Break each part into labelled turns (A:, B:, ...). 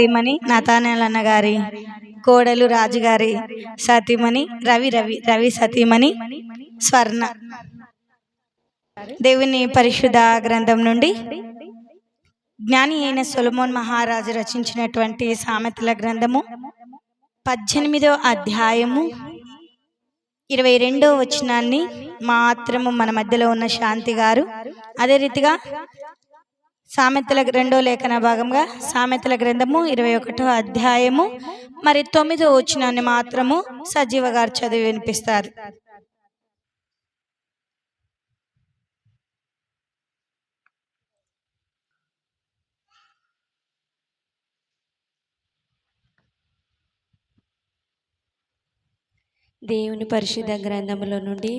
A: సతీమణి నతానేలన్న గారి కోడలు రాజుగారి సతీమణి రవి రవి రవి సతీమణి స్వర్ణ. దేవుని పరిశుద్ధ గ్రంథం నుండి జ్ఞాని అయిన సొలమోన్ మహారాజు రచించినటువంటి సామెతల గ్రంథము పద్దెనిమిదో అధ్యాయము ఇరవై రెండో వచనాన్ని మాత్రము మన మధ్యలో ఉన్న శాంతి గారు అదే రీతిగా సామెతల రెండో లేఖన భాగంగా సామెతల గ్రంథము ఇరవై ఒకటో అధ్యాయము మరి తొమ్మిదో వచ్చినాన్ని మాత్రము సజీవ గారు చదివి వినిపిస్తారు.
B: దేవుని పరిశుద్ధ గ్రంథములో నుండి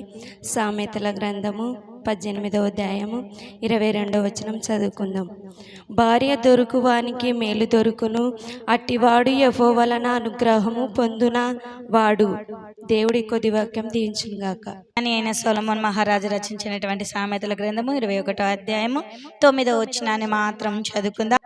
B: సామెతల గ్రంథము పద్దెనిమిదవ అధ్యాయము ఇరవై రెండవ వచనం చదువుకుందాం. భార్య దొరుకువానికి మేలు దొరుకును అట్టివాడు ఎఫో వలన అనుగ్రహము పొందున వాడు. దేవుడి కొద్ది వాక్యం దీవించుగాక
A: అని అయిన సోలమోన్ మహారాజు రచించినటువంటి సామెతల గ్రంథము ఇరవై ఒకటో అధ్యాయము తొమ్మిదో వచనాన్ని మాత్రం చదువుకుందాం.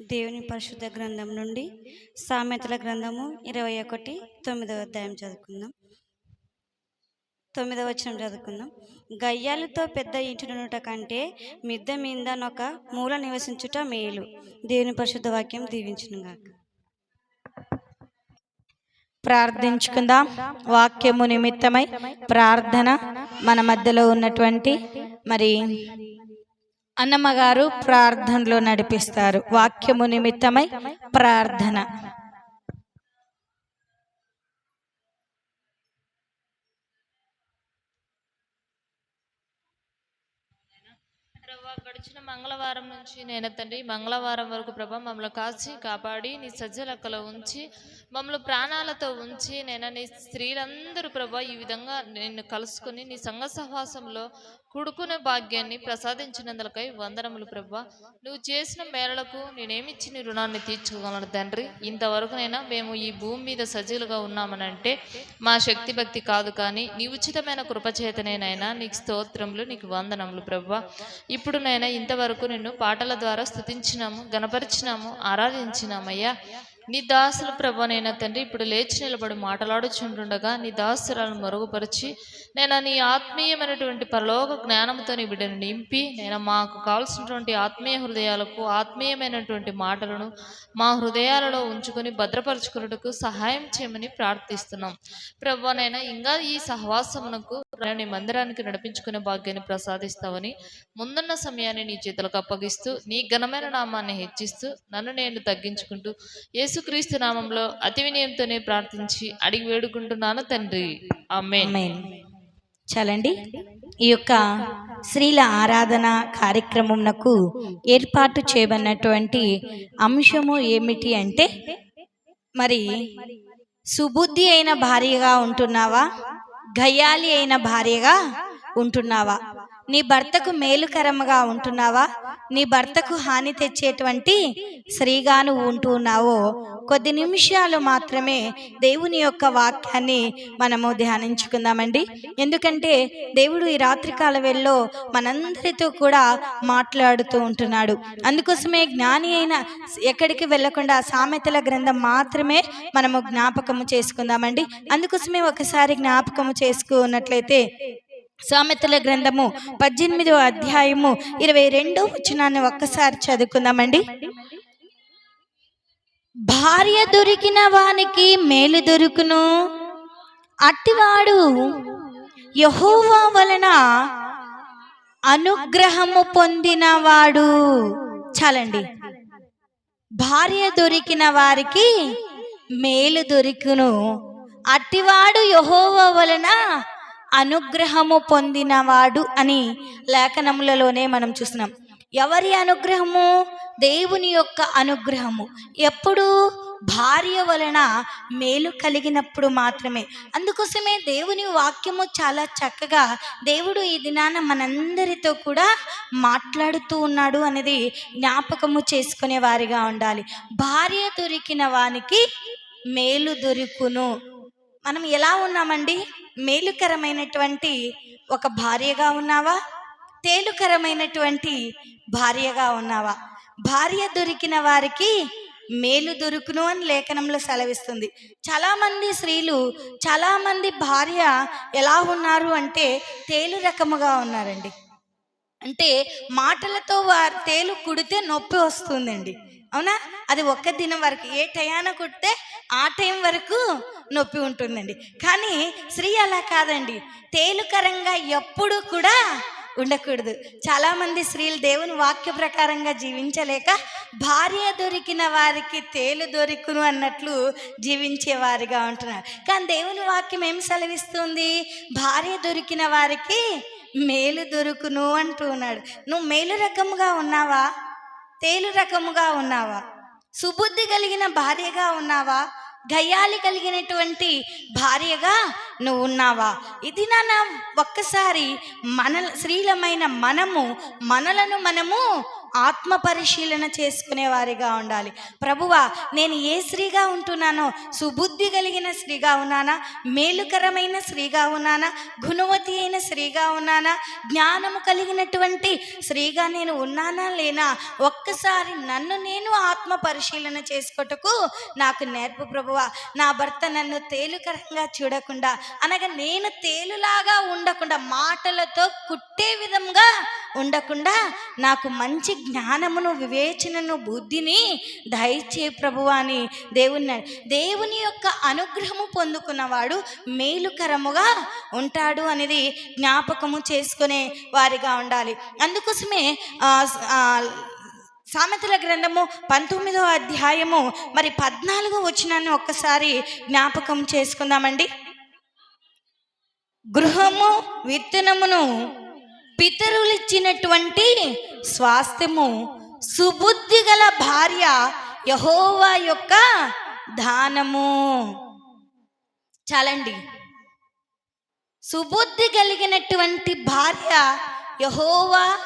B: దేవుని పరిశుద్ధ గ్రంథం నుండి సామెతల గ్రంథము ఇరవై ఒకటి తొమ్మిదవ అధ్యాయం చదువుకుందాం. తొమ్మిదవ వచనం చదువుకుందాం. గయ్యాలతో పెద్ద ఇంటినుట కంటే మిద్ద మీదనొక మూల నివసించుట మేలు. దేవుని పరిశుద్ధ వాక్యం దీవించునుగాక
A: ప్రార్థించుకుందాం. వాక్యము నిమిత్తమై ప్రార్థన మన మధ్యలో ఉన్నటువంటి మరి అన్నమ్మ గారు ప్రార్థనలో నడిపిస్తారు. వాక్యము నిమిత్తమై ప్రార్థన.
C: గడిచిన మంగళవారం నుంచి నేను తండ్రి మంగళవారం వరకు ప్రభా మమ్మల్ని కాచి కాపాడి నీ సజ్జలక్కలో ఉంచి మమ్మల్ని ప్రాణాలతో ఉంచి నేను నీ స్త్రీలందరూ ప్రభా ఈ విధంగా నిన్ను కలుసుకుని నీ సంఘ సహవాసంలో కుడుకునే భాగ్యాన్ని ప్రసాదించినందులకై వందనములు ప్రభా. నువ్వు చేసిన మేరలకు నేనేమిచ్చిన రుణాన్ని తీర్చుకోగలను తండ్రి? ఇంతవరకునైనా మేము ఈ భూమి మీద సజీలుగా ఉన్నామనంటే మా శక్తి భక్తి కాదు కానీ నీ ఉచితమైన కృపచేతనేనైనా నీకు స్తోత్రములు నీకు వందనములు ప్రభా. ఇప్పుడు నైనా ఇంతవరకు నిన్ను పాటల ద్వారా స్తుతించినాము గణపరిచినాము ఆరాధించినామయ్యా. నీ దాసులు ప్రభ నేను తండ్రి ఇప్పుడు లేచి నిలబడి మాట్లాడుచుంటుండగా నీ దాసురాలను మరుగుపరిచి నేను నీ ఆత్మీయమైనటువంటి పరలోక జ్ఞానంతో నీ బిడ్డను నింపి నేను మాకు కావాల్సినటువంటి ఆత్మీయ హృదయాలకు ఆత్మీయమైనటువంటి మాటలను మా హృదయాలలో ఉంచుకొని భద్రపరచుకున్నట్టుకు సహాయం చేయమని ప్రార్థిస్తున్నాం. ప్రభానైనా ఇంకా ఈ సహవాసమునకు నీ మందిరానికి నడిపించుకునే భాగ్యాన్ని ప్రసాదిస్తావని ముందున్న సమయాన్ని నీ చేతులకు అప్పగిస్తూ నీ ఘనమైన నామాన్ని హెచ్చిస్తూ నన్ను నేను తగ్గించుకుంటూ యేసుక్రీస్తు నామంలో అతి వినయంతోనే ప్రార్థించి అడిగి వేడుకుంటున్నాను తండ్రి. ఆమేన్.
A: చాలండి. ఈ యొక్క స్త్రీల ఆరాధన కార్యక్రమంకు ఏర్పాటు చేయబడినటువంటి అంశము ఏమిటి అంటే మరి సుబుద్ధి అయిన భార్యగా ఉంటున్నావా? గయ్యాలి అయిన భార్యగా ఉంటున్నావా? నీ భర్తకు మేలుకరముగా ఉంటున్నావా? నీ భర్తకు హాని తెచ్చేటువంటి స్త్రీగా నువ్వు ఉంటున్నావో కొద్ది నిమిషాలు మాత్రమే దేవుని యొక్క వాక్యాన్ని మనము ధ్యానించుకుందామండి. ఎందుకంటే దేవుడు ఈ రాత్రికాల వేళలో మనందరితో కూడా మాట్లాడుతూ ఉంటున్నాడు. అందుకోసమే జ్ఞాని అయిన ఎక్కడికి వెళ్ళకుండా సామెతల గ్రంథం మాత్రమే మనము జ్ఞాపకము చేసుకుందామండి. అందుకోసమే ఒకసారి జ్ఞాపకము చేసుకున్నట్లయితే సామెతల గ్రంథము పద్దెనిమిదవ అధ్యాయము ఇరవై రెండో వచనాన్ని ఒక్కసారి చదువుకుందామండి. భార్య దొరికిన వానికి మేలు దొరుకును. అట్టివాడు యహోవా వలన అనుగ్రహము పొందినవాడు చాలండి. భార్య దొరికిన వారికి మేలు దొరికును. అట్టివాడు యహోవా వలన అనుగ్రహము పొందినవాడు అని లేఖనములలోనే మనం చూస్తున్నాం. ఎవరి అనుగ్రహము? దేవుని యొక్క అనుగ్రహము. ఎప్పుడు? భార్య వలన మేలు కలిగినప్పుడు మాత్రమే. అందుకోసమే దేవుని వాక్యము చాలా చక్కగా దేవుడు ఈ దినాన మనందరితో కూడా మాట్లాడుతూ ఉన్నాడు అనేది జ్ఞాపకము చేసుకునే వారిగా ఉండాలి. భార్య దొరికిన వానికి మేలు దొరుకును. మనం ఎలా ఉన్నామండి? మేలుకరమైనటువంటి ఒక భార్యగా ఉన్నావా? తేలుకరమైనటువంటి భార్యగా ఉన్నావా? భార్య దొరికిన వారికి మేలు దొరుకును అని లేఖనంలో సెలవిస్తుంది. చాలామంది స్త్రీలు చాలామంది భార్య ఎలా ఉన్నారు అంటే తేలు రకముగా ఉన్నారండి. అంటే మాటలతో వారు తేలు కుడితే నొప్పి వస్తుందండి. అవునా? అది ఒక్క దినం వరకు. ఏ టయాన కుడితే ఆ టైం వరకు నొప్పి ఉంటుందండి. కానీ స్త్రీ అలా కాదండి. తేలుకరంగా ఎప్పుడు కూడా ఉండకూడదు. చాలామంది స్త్రీలు దేవుని వాక్య ప్రకారంగా జీవించలేక భార్య దొరికిన వారికి తేలు దొరికును అన్నట్లు జీవించే వారిగా ఉంటున్నారు. కానీ దేవుని వాక్యం ఏం సెలవిస్తుంది? భార్య దొరికిన వారికి మేలు దొరుకును అంటూ ఉన్నాడు. నువ్వు మేలు రకముగా ఉన్నావా? తేలు రకముగా ఉన్నావా? సుబుద్ధి కలిగిన భార్యగా ఉన్నావా? గయ్యాలి కలిగినటువంటి భార్యగా నువ్వు ఉన్నావా ఇది నాన్న ఒక్కసారి మన స్త్రీలమైన మనము మనలను మనము ఆత్మ పరిశీలన చేసుకునే వారిగా ఉండాలి. ప్రభువా నేను ఏ స్త్రీగా ఉంటున్నానో సుబుద్ధి కలిగిన స్త్రీగా ఉన్నానా మేలుకరమైన స్త్రీగా ఉన్నానా గుణవతి అయిన స్త్రీగా ఉన్నానా జ్ఞానము కలిగినటువంటి స్త్రీగా నేను ఉన్నానా లేనా? ఒక్కసారి నన్ను నేను ఆత్మ పరిశీలన చేసుకొటకు నాకు నేర్పు ప్రభువా. నా భర్త నన్ను తేలుకరంగా చూడకుండా అనగా నేను తేలులాగా ఉండకుండా మాటలతో కుట్టే విధంగా ఉండకుండా నాకు మంచి జ్ఞానమును వివేచనను బుద్ధిని దయచే ప్రభువా అని దేవుని దేవుని యొక్క అనుగ్రహము పొందుకున్నవాడు మేలుకరముగా ఉంటాడు అనేది జ్ఞాపకము చేసుకునే వారిగా ఉండాలి. అందుకోసమే సామెతల గ్రంథము పంతొమ్మిదో అధ్యాయము మరి పద్నాలుగో వచ్చినాన్ని ఒక్కసారి జ్ఞాపకం చేసుకుందామండి. గృహము విత్తనమును పితరులు ఇచ్చినటువంటి స్వాస్థ్యము సుబుద్ధి గల భార్య యహోవా యొక్క దానము. చాలండి. సుబుద్ధి కలిగినటువంటి భార్య యహోవా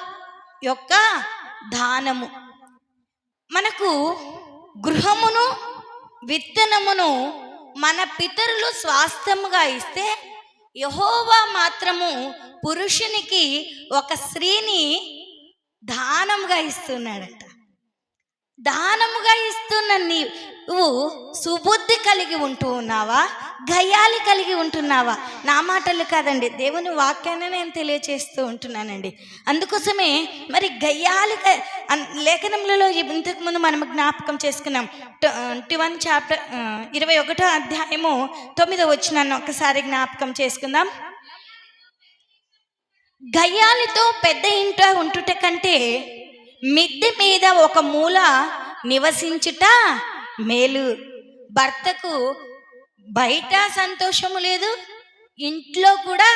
A: యొక్క దానము. మనకు గృహమును విత్తనమును మన పితరులు స్వాస్థ్యముగా ఇస్తే యహోవా మాత్రము పురుషునికి ఒక స్త్రీని దానంగా ఇస్తున్నాడట. దా ఇస్తున్న నీవు సుబుద్ధి కలిగి ఉంటూ ఉన్నావా? గయాలి కలిగి ఉంటున్నావా? నా మాటలు కాదండి. దేవుని వాక్యాన్ని నేను తెలియచేస్తూ ఉంటున్నానండి. అందుకోసమే మరి గయ్యాలి లేఖనములలో ఇంతకుముందు మనం జ్ఞాపకం చేసుకున్నాం. ట్వంటీ వన్ చాప్టర్ ఇరవై ఒకటో అధ్యాయము తొమ్మిదో వచ్చినాన్ని ఒకసారి జ్ఞాపకం చేసుకుందాం. గయ్యాలితో పెద్ద ఇంట ఉంటుట కంటే మిద్దె మీద ఒక మూల నివసించుట మేలు. భర్తకు బయట సంతోషము లేదు ఇంట్లో కూడా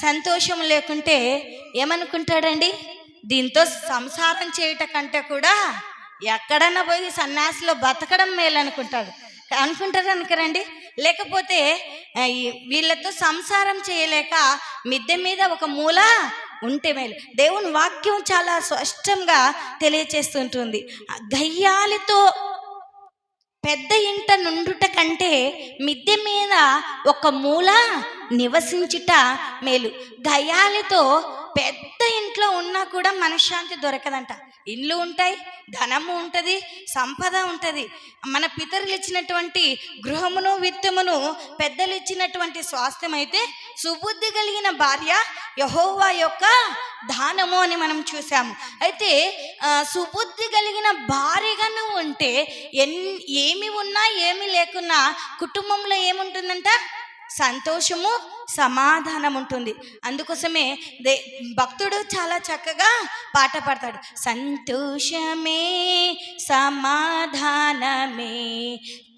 A: సంతోషం లేకుంటే ఏమనుకుంటాడండి? దీంతో సంసారం చేయట కంటే కూడా ఎక్కడన్నా పోయి సన్యాసిలో బతకడం మేలు అనుకుంటాడు అనుకుంటారు అనుకరండి. లేకపోతే వీళ్ళతో సంసారం చేయలేక మిద్దె మీద ఒక మూల ఉంటే మేలు. దేవుని వాక్యం చాలా స్పష్టంగా తెలియచేస్తుంటుంది. గయ్యాలితో పెద్ద ఇంట నుండుట కంటే మిద్దె మీద ఒక మూల నివసించుట మేలు. గయాలితో పెద్ద ఇంట్లో ఉన్నా కూడా మనశ్శాంతి దొరకదంట. ఇల్లు ఉంటాయి ధనము ఉంటుంది సంపద ఉంటుంది. మన పితరులు ఇచ్చినటువంటి గృహమును విత్తమును పెద్దలు ఇచ్చినటువంటి స్వాస్థ్యం అయితే సుబుద్ధి కలిగిన భార్య యహోవా యొక్క దానము అని మనం చూసాము అయితే సుబుద్ధి కలిగిన భార్యగా నువ్వు ఉంటే ఎన్ ఏమి ఉన్నా ఏమి లేకున్నా కుటుంబంలో ఏముంటుందంట? సంతోషము సమాధానం ఉంటుంది అందుకోసమే దే భక్తుడు చాలా చక్కగా పాట పాడతాడు. సంతోషమే సమాధానమే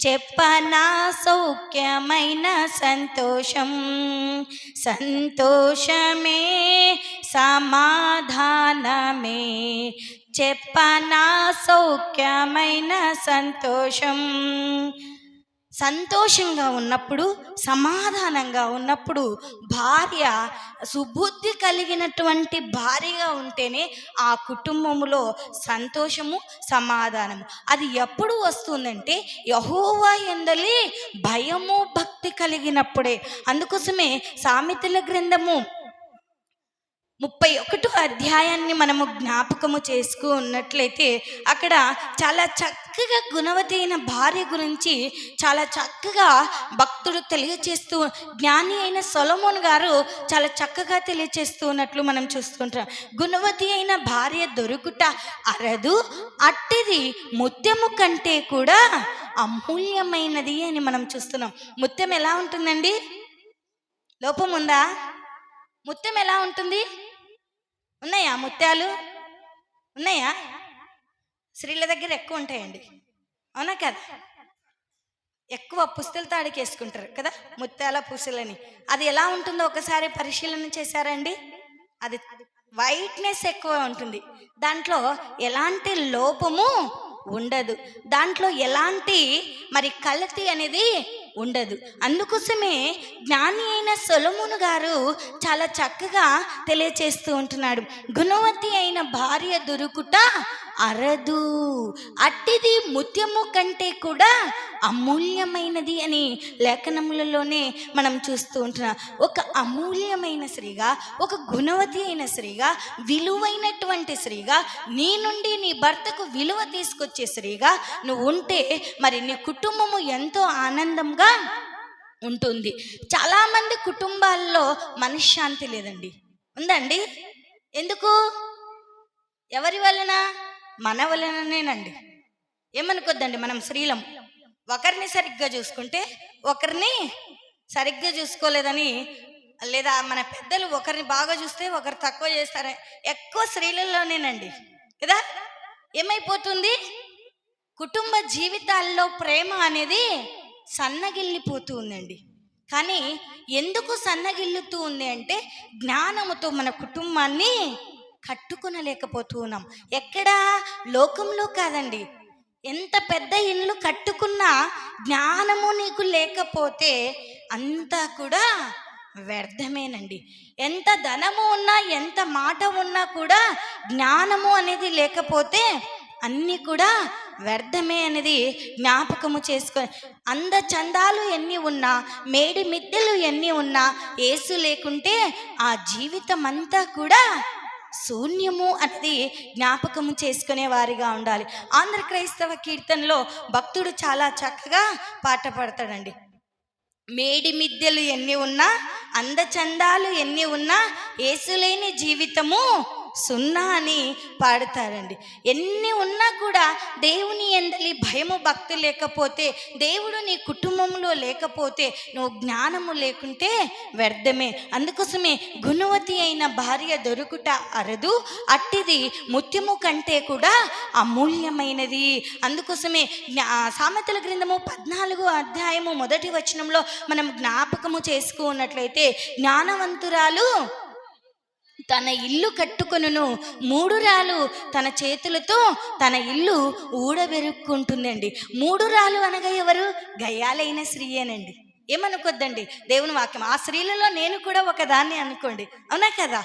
A: చెప్పనా సౌఖ్యమైన సంతోషం. సంతోషమే సమాధానమే చెప్పనా సౌఖ్యమైన సంతోషం. సంతోషంగా ఉన్నప్పుడు సమాధానంగా ఉన్నప్పుడు భార్య సుబుద్ధి కలిగినటువంటి భార్యగా ఉంటేనే ఆ కుటుంబంలో సంతోషము సమాధానము. అది ఎప్పుడు వస్తుందంటే యహోవా ఎందలి భయము భక్తి కలిగినప్పుడే. అందుకోసమే సామెతల గ్రంథము ముప్పై ఒకటో అధ్యాయాన్ని మనము జ్ఞాపకము చేసుకు ఉన్నట్లయితే అక్కడ చాలా చక్కగా గుణవతి అయిన భార్య గురించి చాలా చక్కగా భక్తుడు తెలియచేస్తూ జ్ఞాని అయిన సొలమోన్ గారు చాలా చక్కగా తెలియచేస్తూ ఉన్నట్లు మనం చూస్తుంటాం. గుణవతి అయిన భార్య దొరుకుట అరదు అట్టిది ముత్యము కంటే కూడా అమూల్యమైనది అని మనం చూస్తున్నాం. ముత్యం ఎలా ఉంటుందండి? లోపం ఉందా? ముత్యం ఎలా ఉంటుంది? ఉన్నాయా ముత్యాలు? ఉన్నాయా? స్త్రీల దగ్గర ఎక్కువ ఉంటాయండి. అవునా కదా? ఎక్కువ పుస్తల తాడికేసుకుంటారు కదా ముత్యాల పూసలని. అది ఎలా ఉంటుందో ఒకసారి పరిశీలన చేశారండి అది వైట్నెస్ ఎక్కువ ఉంటుంది. దాంట్లో ఎలాంటి లోపము ఉండదు. దాంట్లో ఎలాంటి మరి కల్తీ అనేది ఉండదు. అందుకోసమే జ్ఞాని అయిన సొలమును గారు చాలా చక్కగా తెలియచేస్తూ ఉంటున్నాడు. గుణవతి అయిన భార్య దొరుకుట అరదు. అట్టిది ముత్యము కంటే కూడా అమూల్యమైనది అని లేఖనములలోనే మనం చూస్తూ ఉంటున్నాం. ఒక అమూల్యమైన స్త్రీగా ఒక గుణవతి అయిన స్త్రీగా విలువైనటువంటి స్త్రీగా నీ నుండి నీ భర్తకు విలువ తీసుకొచ్చే స్త్రీగా నువ్వు ఉంటే మరి నీ కుటుంబము ఎంతో ఆనందంగా ఉంటుంది. చాలామంది కుటుంబాల్లో మనశ్శాంతి లేదండి. ఉందండి? ఎందుకు? ఎవరి వలన? మన వలననేనండి. ఏమనుకోద్దండి మనం స్త్రీలం. ఒకరిని సరిగ్గా చూసుకుంటే ఒకరిని సరిగ్గా చూసుకోలేదని లేదా మన పెద్దలు ఒకరిని బాగా చూస్తే ఒకరు తక్కువ చేస్తారని ఎక్కువ స్త్రీలలోనేనండి. కదా? ఏమైపోతుంది? కుటుంబ జీవితాల్లో ప్రేమ అనేది సన్నగిల్లిపోతూ ఉందండి కానీ ఎందుకు సన్నగిల్లుతూ ఉంది అంటే జ్ఞానముతో మన కుటుంబాన్ని కట్టుకునలేకపోతూ ఉన్నాం ఎక్కడా? లోకంలో కాదండి. ఎంత పెద్ద ఇల్లు కట్టుకున్నా జ్ఞానము నీకు లేకపోతే అంతా కూడా వ్యర్థమేనండి. ఎంత ధనము ఉన్నా ఎంత మాట ఉన్నా కూడా జ్ఞానము అనేది లేకపోతే అన్నీ కూడా వ్యర్థమే అనేది జ్ఞాపకము చేసుకొని అంద చందాలు ఎన్ని ఉన్నా మేడి మిద్దెలు ఎన్ని ఉన్నా ఏసు లేకుంటే ఆ జీవితం అంతా కూడా శూన్యము అనేది జ్ఞాపకము చేసుకునే వారిగా ఉండాలి. ఆంధ్ర క్రైస్తవ కీర్తనలో భక్తుడు చాలా చక్కగా పాట పాడతాడండి. మేడి మిద్దెలు ఎన్ని ఉన్నా అందచందాలు ఎన్ని ఉన్నా ఏసులేని జీవితము సున్నా అని పాడతారండి. ఎన్ని ఉన్నా కూడా దేవుని ఎందలి భయము భక్తి లేకపోతే దేవుడు నీ కుటుంబంలో లేకపోతే నువ్వు జ్ఞానము లేకుంటే వ్యర్థమే. అందుకోసమే గుణవతి అయిన భార్య దొరుకుట అరదు అట్టిది ముత్యము కంటే కూడా అమూల్యమైనది. అందుకోసమే జ్ఞా- సామెతల గ్రంథము పద్నాలుగు అధ్యాయము మొదటి వచనంలో మనం జ్ఞాపకము చేసుకున్నట్లయితే జ్ఞానవంతురాలు తన ఇల్లు కట్టుకొనును. మూడు రాలు తన చేతులతో తన ఇల్లు ఊడబెరుక్కుంటుందండి. మూడు రాలు అనగా ఎవరు? గయ్యాలైన స్త్రీయేనండి. ఏమనుకోద్దండి? దేవుని వాక్యం. ఆ స్త్రీలలో నేను కూడా ఒకదాన్ని అనుకోండి. అవునా కదా?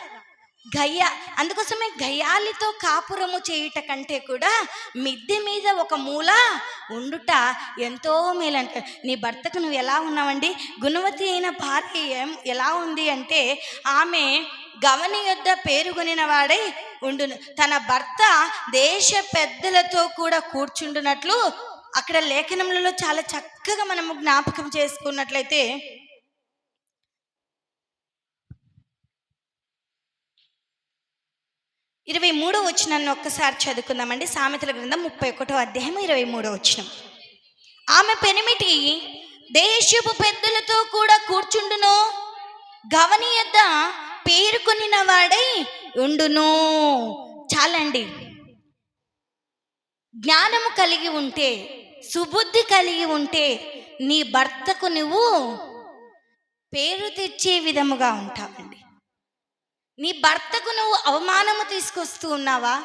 A: గయ్య అందుకోసమే గయ్యాలితో కాపురము చేయుట కంటే కూడా మిద్దె మీద ఒక మూల ఉండుట ఎంతో మేలంట. నీ భర్తకు నువ్వు ఎలా ఉన్నావండి? గుణవతి అయిన భార్య ఏం ఎలా ఉంది అంటే ఆమె గవని యొద్ద పేరుగొనిన వాడై ఉండును. తన భర్త దేశ పెద్దలతో కూడా కూర్చుండునట్లు అక్కడ లేఖనములలో చాలా చక్కగా మనము జ్ఞాపకం చేసుకున్నట్లయితే ఇరవై మూడో వచ్చినాన్ని ఒక్కసారి చదువుకుందామండి. సామెతల గ్రంథం ముప్పై ఒకటో అధ్యాయం ఇరవై మూడో వచ్చినం ఆమె పెనిమిటి దేశపు పెద్దలతో కూడా కూర్చుండును? గవని యొద్ద పేరుకొనిన వాడై ఉండును. చాలండి. జ్ఞానము కలిగి ఉంటే సుబుద్ధి కలిగి ఉంటే నీ భర్తకు నువ్వు పేరు తెచ్చే విధముగా ఉంటావండి. నీ భర్తకు నువ్వు అవమానము తీసుకొస్తూ ఉన్నావా?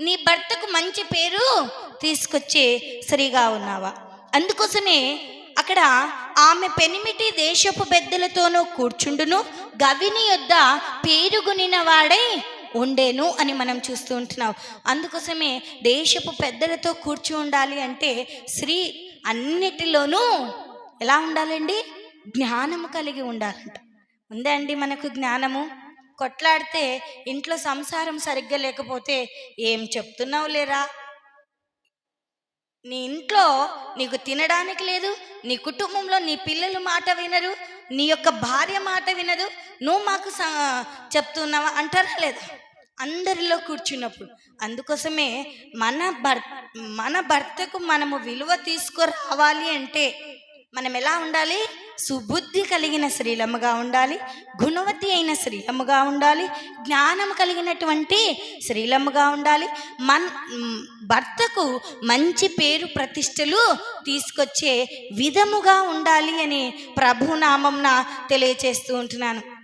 A: నీ భర్తకు మంచి పేరు తీసుకొచ్చే సరిగా ఉన్నావా? అందుకోసమే అక్కడ ఆమె పెనిమిటి దేశపు పెద్దలతోనూ కూర్చుండును గవిని యొద్ద పేరుగునిన వాడై ఉండేను అని మనం చూస్తూ ఉంటున్నాం. అందుకోసమే దేశపు పెద్దలతో కూర్చు ఉండాలి అంటే స్త్రీ అన్నిటిలోనూ ఎలా ఉండాలండి? జ్ఞానము కలిగి ఉండాలంట. ఉందా అండి మనకు జ్ఞానము? కొట్లాడితే ఇంట్లో సంసారం సరిగ్గా లేకపోతే ఏం చెప్తున్నావు లేరా నీ ఇంట్లో నీకు తినడానికి లేదు నీ కుటుంబంలో నీ పిల్లలు మాట వినరు నీ యొక్క భార్య మాట వినదు. నువ్వు మాకు చెప్తున్నావా అంటారా లేదా? అందరిలో కూర్చున్నప్పుడు. అందుకోసమే మన భర్ మన భర్తకు మనము విలువ తీసుకురావాలి అంటే మనం ఎలా ఉండాలి? సుబుద్ధి కలిగిన స్త్రీలముగా ఉండాలి. గుణవతి అయిన స్త్రీలముగా ఉండాలి. జ్ఞానం కలిగినటువంటి స్త్రీలముగా ఉండాలి. మన్ భర్తకు మంచి పేరు ప్రతిష్టలు తీసుకొచ్చే విధముగా ఉండాలి అని ప్రభునామంన తెలియచేస్తూ ఉంటున్నాను.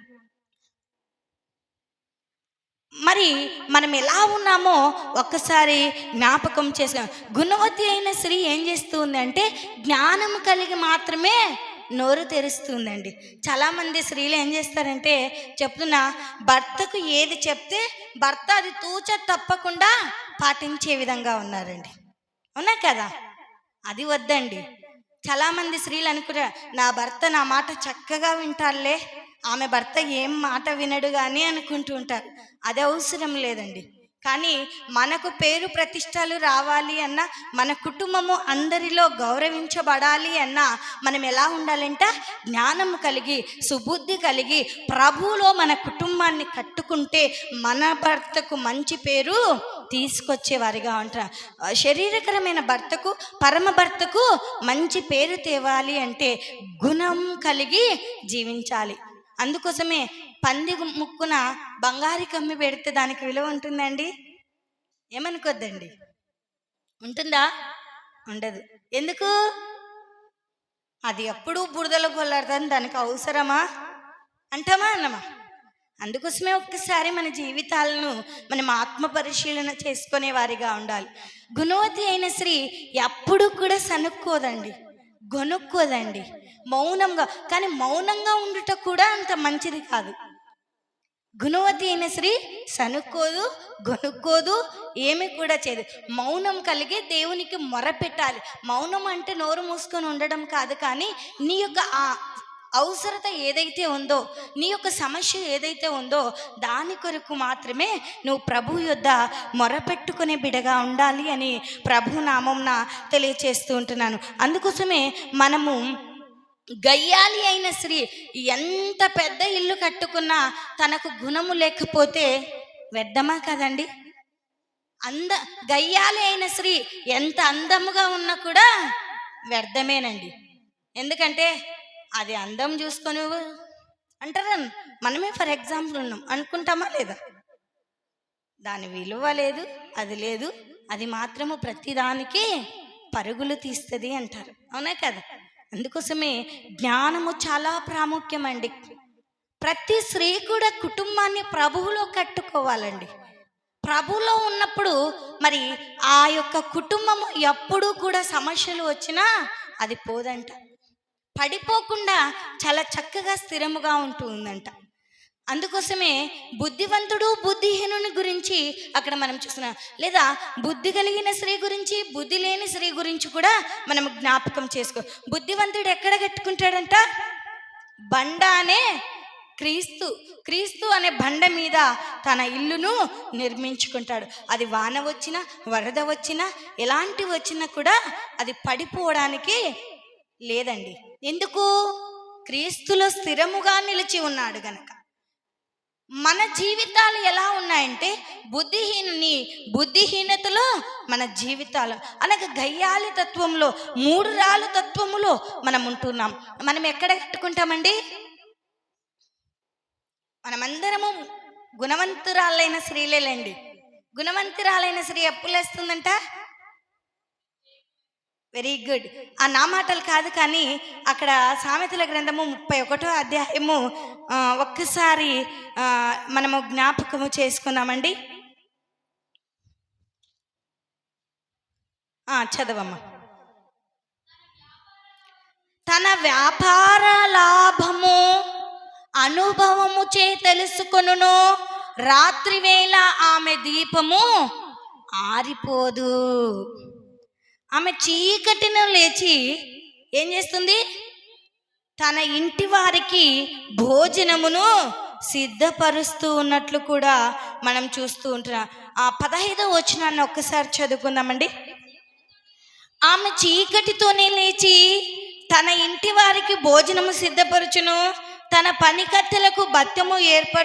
A: మరి మనం ఎలా ఉన్నామో ఒక్కసారి జ్ఞాపకం చేసాం గుణవతి అయిన స్త్రీ ఏం చేస్తుంది అంటే జ్ఞానం కలిగి మాత్రమే నోరు తెరుస్తుందండి. చాలామంది స్త్రీలు ఏం చేస్తారంటే చెప్తున్నా భర్తకు ఏది చెప్తే భర్త అది తూచ తప్పకుండా పాటించే విధంగా ఉన్నారండి. అవునా కదా? అది వద్దండి. చాలామంది స్త్రీలు అనుకుంటారు నా భర్త నా మాట చక్కగా వింటారులే. ఆమె భర్త ఏం మాట వినడు కానీ అనుకుంటూ ఉంటారు. అది అవసరం లేదండి. కానీ మనకు పేరు ప్రతిష్టలు రావాలి అన్న మన కుటుంబము అందరిలో గౌరవించబడాలి అన్న మనం ఎలా ఉండాలంట? జ్ఞానం కలిగి సుబుద్ధి కలిగి ప్రభువులో మన కుటుంబాన్ని కట్టుకుంటే మన భర్తకు మంచి పేరు తీసుకొచ్చేవారిగా ఉంటారు శరీరకరమైన భర్తకు పరమ భర్తకు మంచి పేరు తేవాలి అంటే గుణం కలిగి జీవించాలి. అందుకోసమే పంది ముక్కున బంగారు కమ్మి పెడితే దానికి విలువ ఉంటుందండి? ఏమనుకోద్దండి? ఉంటుందా? ఉండదు. ఎందుకు? అది ఎప్పుడూ బురదలో కొల్లాడుతుంది దానికి అవసరమా? అంటామా అన్నమా? అందుకోసమే ఒక్కసారి మన జీవితాలను మనం ఆత్మ పరిశీలన చేసుకునే వారిగా ఉండాలి. గుణవతి అయిన స్త్రీ ఎప్పుడు కూడా సనుక్కోదండి. గొనుక్కోదండి. మౌనంగా కానీ మౌనంగా ఉండుట కూడా అంత మంచిది కాదు. గుణవతి అయిన స్త్రీ సనుక్కోదు గొనుక్కోదు ఏమి కూడా చేయదు. మౌనం కలిగి దేవునికి మొరపెట్టాలి మౌనం అంటే నోరు మూసుకొని ఉండడం కాదు కానీ నీ యొక్క ఆ అవసరత ఏదైతే ఉందో నీ యొక్క సమస్య ఏదైతే ఉందో దాని కొరకు మాత్రమే నువ్వు ప్రభు యొద్ద మొరపెట్టుకునే బిడగా ఉండాలి అని ప్రభు నామంన తెలియచేస్తూ ఉంటున్నాను. అందుకోసమే మనము గయ్యాలి అయిన స్త్రీ ఎంత పెద్ద ఇల్లు కట్టుకున్నా తనకు గుణము లేకపోతే వ్యర్థమా కదండి? అంద గయ్యాలి అయిన స్త్రీ ఎంత అందముగా ఉన్నా కూడా వ్యర్థమేనండి. ఎందుకంటే అది అందం చూసుకొని అంటారా మనమే ఫర్ ఎగ్జాంపుల్ ఉన్నాం. అనుకుంటామా లేదా? దాని విలువ లేదు అది లేదు అది మాత్రము ప్రతిదానికి పరుగులు తీస్తుంది అంటారు. అవునా కదా? అందుకోసమే జ్ఞానము చాలా ప్రాముఖ్యమండి. ప్రతి స్త్రీ కూడా కుటుంబాన్ని ప్రభువులో కట్టుకోవాలండి. ప్రభువులో ఉన్నప్పుడు మరి ఆ యొక్క కుటుంబం ఎప్పుడూ కూడా సమస్యలు వచ్చినా అది పోదంట. పడిపోకుండా చాలా చక్కగా స్థిరముగా ఉంటుందంట. అందుకోసమే బుద్ధివంతుడు బుద్ధిహీనుని గురించి అక్కడ మనం చూస్తున్నాం. లేదా బుద్ధి కలిగిన స్త్రీ గురించి బుద్ధి లేని స్త్రీ గురించి కూడా మనం జ్ఞాపకం చేసుకో బుద్ధివంతుడు ఎక్కడ కట్టుకుంటాడంట? బండ అనే క్రీస్తు క్రీస్తు అనే బండ మీద తన ఇల్లును నిర్మించుకుంటాడు. అది వాన వచ్చినా వరద వచ్చినా ఎలాంటి వచ్చినా కూడా అది పడిపోవడానికి లేదండి. ఎందుకు? క్రీస్తులో స్థిరముగా నిలిచి ఉన్నాడు గనక. మన జీవితాలు ఎలా ఉన్నాయంటే బుద్ధిహీనుని బుద్ధిహీనతలో మన జీవితాలు అనగా గయ్యాలి తత్వంలో మూడు రాళ్ళ తత్వములో మనం ఉంటున్నాం. మనం ఎక్కడ కట్టుకుంటామండి మనమందరము గుణవంతురాలైన స్త్రీలేలండి. గుణవంతురాలైన స్త్రీ ఎప్పులేస్తుందంట వెరీ గుడ్. ఆ నా మాటలు కాదు కానీ అక్కడ సామెతల గ్రంథము ముప్పై ఒకటో అధ్యాయము ఒక్కసారి మనము జ్ఞాపకము చేసుకున్నామండి చదవమ్మా. తన వ్యాపార లాభము అనుభవము చే తెలుసుకొనును. రాత్రివేళ ఆమె దీపము ఆరిపోదు. ఆమె చీకటిన లేచి ఏం చేస్తుంది? తన ఇంటి వారికి భోజనమును సిద్ధపరుస్తూ ఉన్నట్లు కూడా మనం చూస్తూ ఉంటున్నాం. ఆ పదహైదో వచనాన్ని ఒక్కసారి చదువుకుందామండి. ఆమె చీకటితోనే లేచి తన ఇంటి వారికి భోజనము సిద్ధపరచును తన పనికత్తెలకు భత్యము ఏర్పరచు